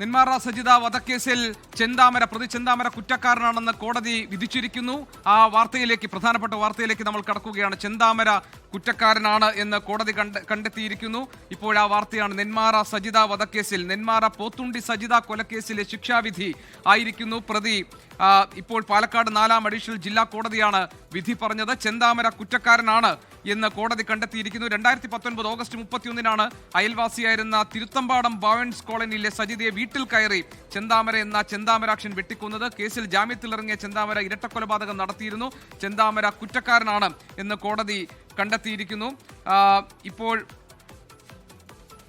നെന്മാറ സജിത വധക്കേസിൽ ചെന്താമര പ്രതി ചെന്താമര കുറ്റക്കാരനാണെന്ന് കോടതി വിധിച്ചിരിക്കുന്നു. ആ വാർത്തയിലേക്ക് പ്രധാനപ്പെട്ട വാർത്തയിലേക്ക് നമ്മൾ കടക്കുകയാണ്. ചെന്താമര കുറ്റക്കാരനാണ് എന്ന് കോടതി കണ്ട കണ്ടെത്തിയിരിക്കുന്നു. ഇപ്പോൾ ആ വാർത്തയാണ്. നെന്മാറ സജിത വധക്കേസിൽ നെന്മാറ പോത്തുണ്ടി സജിത കൊലക്കേസിലെ ശിക്ഷാവിധി ആയിരിക്കുന്നു. പ്രതി ഇപ്പോൾ പാലക്കാട് നാലാം അഡീഷണൽ ജില്ലാ കോടതിയാണ് വിധി പറഞ്ഞത്. ചെന്താമര കുറ്റക്കാരനാണ് എന്ന് കോടതി കണ്ടെത്തിയിരിക്കുന്നു. രണ്ടായിരത്തി പത്തൊൻപത് ഓഗസ്റ്റ് മുപ്പത്തിയൊന്നിനാണ് അയൽവാസിയായിരുന്ന തിരുത്തമ്പാടം ബാവൻസ് കോളനിയിലെ സജിതയെ വീട്ടിൽ കയറി ചെന്താമര എന്ന ചെന്താമരാക്ഷൻ വെട്ടിക്കൊന്നത് കേസിൽ ജാമ്യത്തിലിറങ്ങിയ ചെന്താമര ഇരട്ടക്കൊലപാതകം നടത്തിയിരുന്നു. ചെന്താമര കുറ്റക്കാരനാണ് എന്ന് കോടതി കണ്ടെത്തിയിരിക്കുന്നു. ഇപ്പോൾ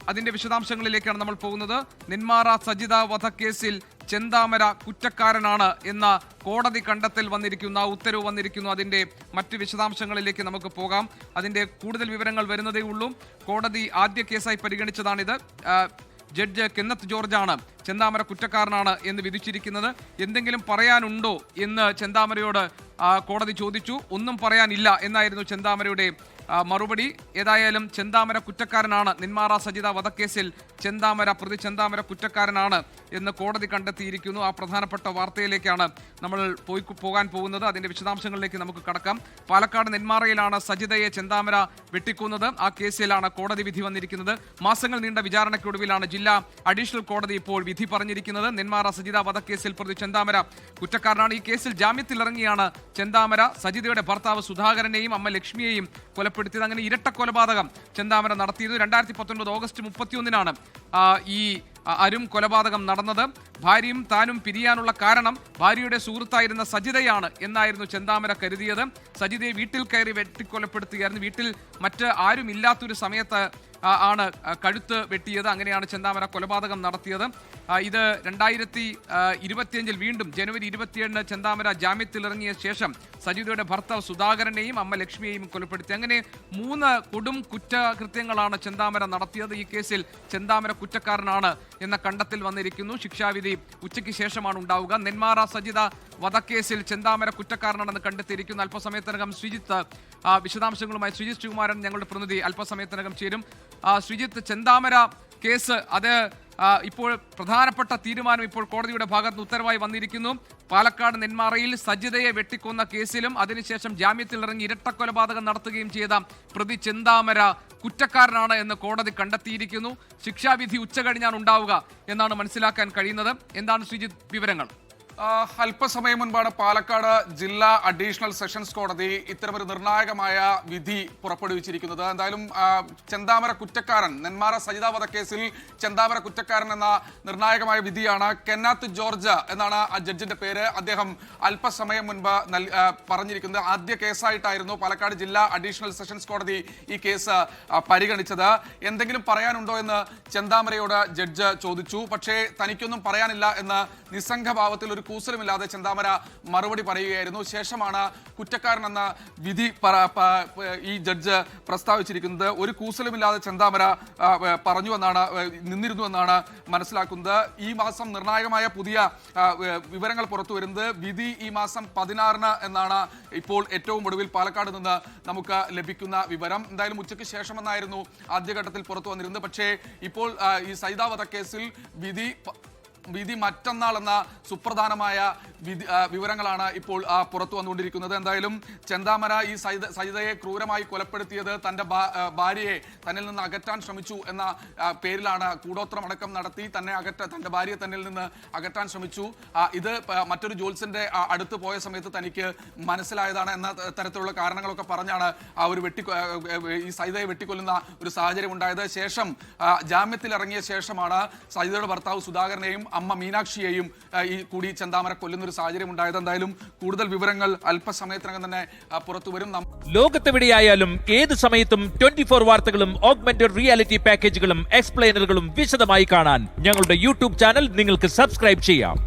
അതിന്റെ വിശദാംശങ്ങളിലേക്കാണ് നമ്മൾ പോകുന്നത്. നെന്മാറ സജിത വധക്കേസിൽ ചെന്താമര കുറ്റക്കാരനാണ് എന്ന കോടതി കണ്ടെത്തൽ വന്നിരിക്കുന്ന ഉത്തരവ് വന്നിരിക്കുന്നു. അതിന്റെ മറ്റ് വിശദാംശങ്ങളിലേക്ക് നമുക്ക് പോകാം. അതിന്റെ കൂടുതൽ വിവരങ്ങൾ വരുന്നതേ ഉള്ളൂ. കോടതി ആദ്യ കേസായി പരിഗണിച്ചതാണിത്. ജഡ്ജ് കെന്നത്ത് ജോർജാണ് ചെന്താമര കുറ്റക്കാരനാണ് എന്ന് വിധിച്ചിരിക്കുന്നത്. എന്തെങ്കിലും പറയാനുണ്ടോ എന്ന് ചെന്താമരയോട് കോടതി ചോദിച്ചു. ഒന്നും പറയാനില്ല എന്നായിരുന്നു ചെന്താമരയുടെ മറുപടി. ഏതായാലും ചെന്താമര കുറ്റക്കാരനാണ്. നിന്മാറ സജിത വധക്കേസിൽ ചെന്താമര പ്രതി ചെന്താമര കുറ്റക്കാരനാണ്. എന്ന് കോടതി കണ്ടെത്തിയിരിക്കുന്നു. ആ പ്രധാനപ്പെട്ട വാർത്തയിലേക്കാണ് നമ്മൾ പോയി പോകാൻ പോകുന്നത്. അതിന്റെ വിശദാംശങ്ങളിലേക്ക് നമുക്ക് കടക്കാം. പാലക്കാട് നെന്മാറയിലാണ് സജിതയെ ചെന്താമര വെട്ടിക്കുന്നത്. ആ കേസിലാണ് കോടതി വിധി വന്നിരിക്കുന്നത്. മാസങ്ങൾ നീണ്ട വിചാരണയ്ക്കൊടുവിലാണ് ജില്ലാ അഡീഷണൽ കോടതി ഇപ്പോൾ വിധി പറഞ്ഞിരിക്കുന്നത്. നെന്മാറ സജിത വധക്കേസിൽ പ്രതി ചെന്താമര കുറ്റക്കാരനാണ്. ഈ കേസിൽ ജാമ്യത്തിലിറങ്ങിയാണ് ചെന്താമര. സജിതയുടെ ഭർത്താവ് സുധാകരനെയും അമ്മ ലക്ഷ്മിയെയും കൊലപ്പെടുത്തിയത്. അങ്ങനെ ഇരട്ട കൊലപാതകം ചെന്താമര നടത്തിയത് രണ്ടായിരത്തി പത്തൊൻപത് ഓഗസ്റ്റ് മുപ്പത്തിയൊന്നിനാണ് ഈ അരും കൊലപാതകം നടന്നത്. ഭാര്യയും താനും പിരിയാനുള്ള കാരണം ഭാര്യയുടെ സുഹൃത്തായിരുന്ന സജിതയാണ് എന്നായിരുന്നു ചെന്താമര കരുതിയത്. സജിതയെ വീട്ടിൽ കയറി വെട്ടിക്കൊലപ്പെടുത്തുകയായിരുന്നു വീട്ടിൽ മറ്റ് ആരും ഇല്ലാത്തൊരു സമയത്ത് ആണ് കഴുത്ത് വെട്ടിയത്. അങ്ങനെയാണ് ചെന്താമര കൊലപാതകം നടത്തിയത്. ഇത് രണ്ടായിരത്തി ഇരുപത്തിയഞ്ചിൽ വീണ്ടും ജനുവരി ഇരുപത്തിയേഴിന് ചെന്താമര ജാമ്യത്തിലിറങ്ങിയ ശേഷം സജിതയുടെ ഭർത്താവ് സുധാകരനെയും അമ്മ ലക്ഷ്മിയെയും കൊലപ്പെടുത്തി. അങ്ങനെ മൂന്ന് കൊടും കുറ്റകൃത്യങ്ങളാണ് ചെന്താമര നടത്തിയത്. ഈ കേസിൽ ചെന്താമര കുറ്റക്കാരനാണ് എന്ന കണ്ടെത്തൽ വന്നിരിക്കുന്നു. ശിക്ഷാവിധി ഉച്ചയ്ക്ക് ശേഷമാണ് ഉണ്ടാവുക. നെന്മാറ സജിത വധക്കേസിൽ ചെന്താമര കുറ്റക്കാരനാണെന്ന് കണ്ടെത്തിയിരിക്കുന്നു. അല്പസമയത്തിനകം ശ്രീജിത്ത് വിശദാംശങ്ങളുമായി ശ്രീജിത് ശ്രീകുമാരൻ ഞങ്ങളുടെ പ്രതിനിധി അല്പസമയത്തിനകം ചേരും. ശ്രീജിത്ത് ചെന്താമര കേസ് അത് ഇപ്പോൾ പ്രധാനപ്പെട്ട തീരുമാനം ഇപ്പോൾ കോടതിയുടെ ഭാഗത്ത് ഉത്തരവായി വന്നിരിക്കുന്നു. പാലക്കാട് നെന്മാറയിൽ സജിതയെ വെട്ടിക്കൊന്ന കേസിലും അതിനുശേഷം ജാമ്യത്തിൽ ഇറങ്ങി ഇരട്ടക്കൊലപാതകം നടത്തുകയും ചെയ്ത പ്രതി ചെന്താമര കുറ്റക്കാരനാണ് എന്ന് കോടതി കണ്ടെത്തിയിരിക്കുന്നു. ശിക്ഷാവിധി ഉച്ച കഴിഞ്ഞാണ് ഉണ്ടാവുക എന്നാണ് മനസ്സിലാക്കാൻ കഴിയുന്നത്. എന്താണ് ശ്രീജിത്ത് വിവരങ്ങൾ? അല്പസമയം മുൻപാണ് പാലക്കാട് ജില്ലാ അഡീഷണൽ സെഷൻസ് കോടതി ഇത്തരമൊരു നിർണായകമായ വിധി പുറപ്പെടുവിച്ചിരിക്കുന്നത്. എന്തായാലും ചെന്താമര കുറ്റക്കാരൻ നെന്മാറ സജിത കേസിൽ ചെന്താമര കുറ്റക്കാരൻ എന്ന നിർണായകമായ വിധിയാണ് കെന്നാത്ത് ജോർജ് എന്നാണ് ആ ജഡ്ജിന്റെ പേര്. അദ്ദേഹം അല്പസമയം മുൻപ് പറഞ്ഞിരിക്കുന്നത്. ആദ്യ കേസായിട്ടായിരുന്നു പാലക്കാട് ജില്ലാ അഡീഷണൽ സെഷൻസ് കോടതി ഈ കേസ് പരിഗണിച്ചത്. എന്തെങ്കിലും പറയാനുണ്ടോ എന്ന് ചെന്താമരയോട് ജഡ്ജ് ചോദിച്ചു. പക്ഷേ തനിക്കൊന്നും പറയാനില്ല എന്ന് നിസ്സംഗഭാവത്തിൽ ഒരു കൂസലുമില്ലാതെ ചെന്താമര മറുപടി പറയുകയായിരുന്നു. ശേഷമാണ് കുറ്റക്കാരനെന്ന വിധി ഈ ജഡ്ജ് പ്രസ്താവിച്ചിരിക്കുന്നത്. ഒരു കൂസലുമില്ലാതെ ചെന്താമര ആ, പറഞ്ഞു എന്നാണ് ഏ, നിന്നിരുന്നു എന്നാണ് മനസ്സിലാക്കുന്നത്. ഈ മാസം നിർണായകമായ പുതിയ വിവരങ്ങൾ പുറത്തു വരുന്നത് വിധി ഈ മാസം പതിനാറിന് എന്നാണ് ഇപ്പോൾ ഏറ്റവും ഒടുവിൽ പാലക്കാട് നിന്ന് നമുക്ക് ലഭിക്കുന്ന വിവരം. എന്തായാലും ഉച്ചയ്ക്ക് ശേഷമെന്നായിരുന്നു ആദ്യഘട്ടത്തിൽ പുറത്തു വന്നിരുന്നത്. പക്ഷേ ഇപ്പോൾ ഈ സൈതാവധ കേസിൽ വിധി വിധി മറ്റന്നാൾ എന്ന സുപ്രധാനമായ വിധി വിവരങ്ങളാണ് ഇപ്പോൾ പുറത്തു വന്നുകൊണ്ടിരിക്കുന്നത്. എന്തായാലും ചെന്താമര ഈ സൈത സൈതയെ ക്രൂരമായി കൊലപ്പെടുത്തിയത് തന്റെ ഭാര്യയെ തന്നിൽ നിന്ന് അകറ്റാൻ ശ്രമിച്ചു എന്ന പേരിലാണ് കൂടോത്രമടക്കം നടത്തി തന്നെ അകറ്റ തന്റെ ഭാര്യയെ തന്നിൽ നിന്ന് അകറ്റാൻ ശ്രമിച്ചു. ഇത് മറ്റൊരു ജോൽസിന്റെ അടുത്ത് പോയ സമയത്ത് തനിക്ക് മനസ്സിലായതാണ് എന്ന തരത്തിലുള്ള കാരണങ്ങളൊക്കെ പറഞ്ഞാണ് ആ ഒരു വെട്ടി ഈ സൈതയെ വെട്ടിക്കൊല്ലുന്ന ഒരു സാഹചര്യം ഉണ്ടായത്. ശേഷം ജാമ്യത്തിൽ ഇറങ്ങിയ ശേഷമാണ് സൈതയുടെ ഭർത്താവ് സുധാകരനെയും അമ്മ മീനാക്ഷിയെയും ഈ കൂടി ചന്താമര കൊല്ലുന്ന ഒരു സാഹചര്യം ഉണ്ടായത് എന്തായാലും കൂടുതൽ വിവരങ്ങൾ അല്പസമയത്തിനകം തന്നെ പുറത്തു വരും. ലോകത്തെവിടെയായാലും ഏത് സമയത്തും ട്വന്റി ഫോർ വാർത്തകളും ഓഗ്മെന്റഡ് റിയാലിറ്റി പാക്കേജുകളും എക്സ്പ്ലെയിനറുകളും വിശദമായി കാണാൻ ഞങ്ങളുടെ യൂട്യൂബ് ചാനൽ നിങ്ങൾക്ക് സബ്സ്ക്രൈബ് ചെയ്യാം.